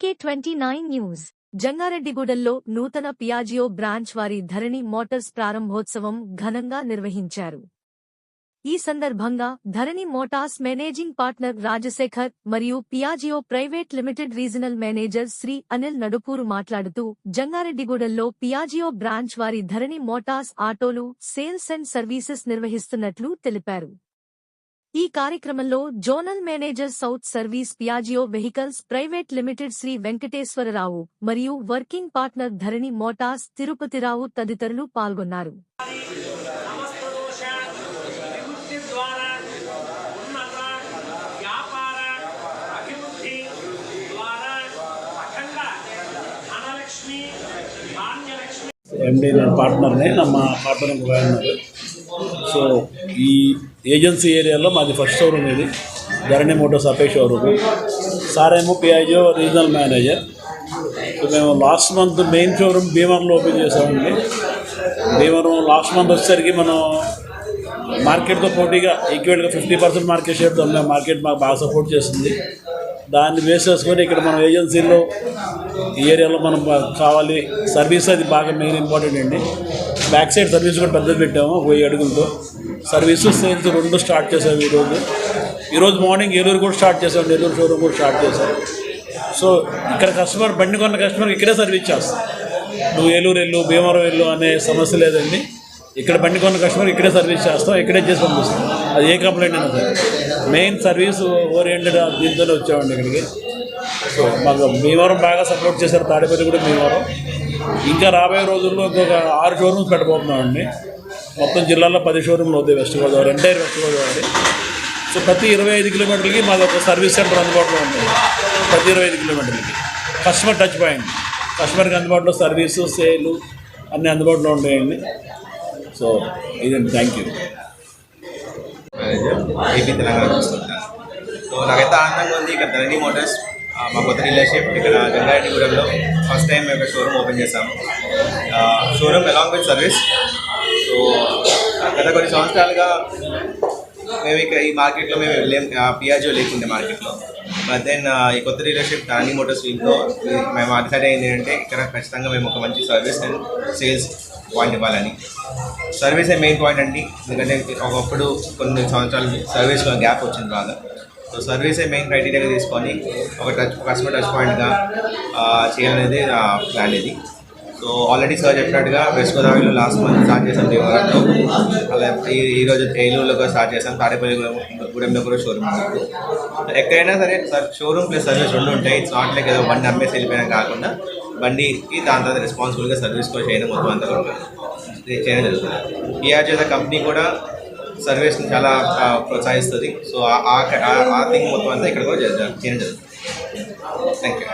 టీకే twenty nine news జంగారెడ్డిగూడెల్లో నూతన Piaggio branch వారి ధరణి మోటార్స్ ప్రారంభోత్సవం ఘనంగా నిర్వహించారు. ఈ సందర్భంగా Dharani motors managing partner Rajasekhar మరియు Piaggio private limited regional manager Shri Anil Nadupuru మాట్లాడుతూ జంగారెడ్డిగూడెల్లో పియాజియో బ్రాంచ్ వారి ధరణి మోటార్స్ ఆటోలు సేల్స్ అండ్ సర్వీసెస్ నిర్వహిస్తున్నట్లు తెలిపారు. ఈ కార్యక్రమంలో zonal manager south service Piaggio vehicles private limited Shri Venkateswara Rao మరియు working partner Dharani motors Tirupathi Rao తదితరులు పాల్గొన్నారు. ఎండి పార్ట్నర్ని నమ్మ పార్ట్నర్ సో ఈ ఏజెన్సీ ఏరియాలో మాది ఫస్ట్ షోరూమ్ ఇది. Dharani motors Ape showroom. Sir ఏమో పిఐజో రీజనల్ మేనేజర్. సో మేము లాస్ట్ మంత్ మెయిన్ షోరూమ్ భీమవరంలో ఓపెన్ చేసామండి భీమవరం లాస్ట్ మంత్ వచ్చేసరికి మనం మార్కెట్తో పోటీగా ఈక్వల్గా ఫిఫ్టీ పర్సెంట్ మార్కెట్ షేర్తో ఉన్నాం. మార్కెట్ మాకు బాగా సపోర్ట్ చేస్తుంది దాన్ని బేస్ చేసుకొని ఇక్కడ మనం ఏజెన్సీలో ఈ ఏరియాలో మనం కావాలి. సర్వీస్ అది బాగా మెయిన్ ఇంపార్టెంట్ అండి. బ్యాక్ సైడ్ సర్వీస్ కూడా పెద్దది పెట్టాము పోయి అడుగులతో. సర్వీస్ సేల్స్ రెండు స్టార్ట్ చేసాము ఈరోజు. ఈరోజు మార్నింగ్ ఏలూరు కూడా స్టార్ట్ చేసాం నెల్లూరు షోరూమ్ కూడా స్టార్ట్ చేసాం సో ఇక్కడ కస్టమర్ బండి కొన్న కస్టమర్ ఇక్కడే సర్వీస్ చేస్తాం. నువ్వు ఏలూరు వెళ్ళు భీమవరం వెళ్ళు అనే సమస్య లేదండి. ఇక్కడ బండి కొన్న కస్టమర్ ఇక్కడే సర్వీస్ చేస్తాం ఇక్కడే చేసి పంపిస్తాం. అది ఏ కంప్లైంట్ అయినా సరే. మెయిన్ సర్వీస్ ఓరియంటెడ్ దీంతోనే వచ్చామండి ఇక్కడికి. సో మాకు భీమవరం బాగా సపోర్ట్ చేశారు తాడేపల్లి కూడా భీమవరం. ఇంకా రాబోయే రోజుల్లో ఇంకొక ఆరు షోరూమ్స్ పెట్టబోతున్నామండి. మొత్తం జిల్లాలో పది షోరూమ్లు అవుతాయి west Godavari entire west Godavari. So ప్రతి ఇరవై ఐదు కిలోమీటర్లకి మాది ఒక సర్వీస్ సెంటర్ అందుబాటులో ఉంటుంది. ప్రతి ఇరవై ఐదు కిలోమీటర్లకి. కస్టమర్ టచ్ పాయింట్ కస్టమర్కి అందుబాటులో సర్వీసు సేలు అన్నీ అందుబాటులో ఉంటాయండి. సో ఇదండి thank you AP Telangana so నాకైతే ఆనందంగా ఉంది ఇక్కడ ధరణి మోటార్స్ మా కొత్త డీలర్షిప్ ఇక్కడ గంగారెడ్డిగూడెంలో ఫస్ట్ టైం మేము షోరూమ్ ఓపెన్ చేశాము. Showroom along with service so గత కొన్ని సంవత్సరాలుగా మేము ఇక్కడ ఈ మార్కెట్లో మేము వెళ్ళాం పియాజో లేకుండే మార్కెట్లో. బట్ దెన్ ఈ కొత్త డీలర్షిప్ టానీ మోటార్స్ వీళ్ళతో మేము డిసైడ్ అయింది ఏంటంటే ఇక్కడ ఖచ్చితంగా మేము ఒక మంచి సర్వీస్ అండ్ సేల్స్ పాయింట్ ఇవ్వాలని. సర్వీసే మెయిన్ పాయింట్ అండి ఎందుకంటే ఒకప్పుడు కొన్ని సంవత్సరాలు సర్వీస్లో గ్యాప్ వచ్చింది బాగా. సో సర్వీసే మెయిన్ క్రైటీరియాగా తీసుకొని ఒక టచ్ కస్టమర్ టచ్ పాయింట్గా చేయాలనేది నా ప్లాన్ ఇది. సో ఆల్రెడీ సార్ చెప్పినట్టుగా వెస్ట్ గోదావరిలో లాస్ట్ మంత్ స్టార్ట్ చేసాం భీమవరంలో అలా ఈ ఈరోజు ఏలూరులో కూడా స్టార్ట్ చేసాం తాడేపల్లి గూడెంలో కూడా షోరూమ్ ఎక్కడైనా సరే సార్ షోరూమ్ ప్లస్ సర్వీస్ రెండు ఉంటాయి. ఇట్స్ నాట్ లైక్ ఏదో బండి అమ్మేసి వెళ్ళిపోయినా కాకుండా బండికి దాని తర్వాత రెస్పాన్సిబుల్గా సర్వీస్ కూడా చేయడం మొత్తం అంతా కూడా చేయడం జరుగుతుంది. పిఆర్ చేసే కంపెనీ కూడా సర్వేస్ని చాలా ప్రోత్సహిస్తుంది. సో ఆ- ఆ థింగ్ మొత్తం అంతా ఇక్కడ కూడా చేద్దాం చేయడం జరుగుతుంది. Thank you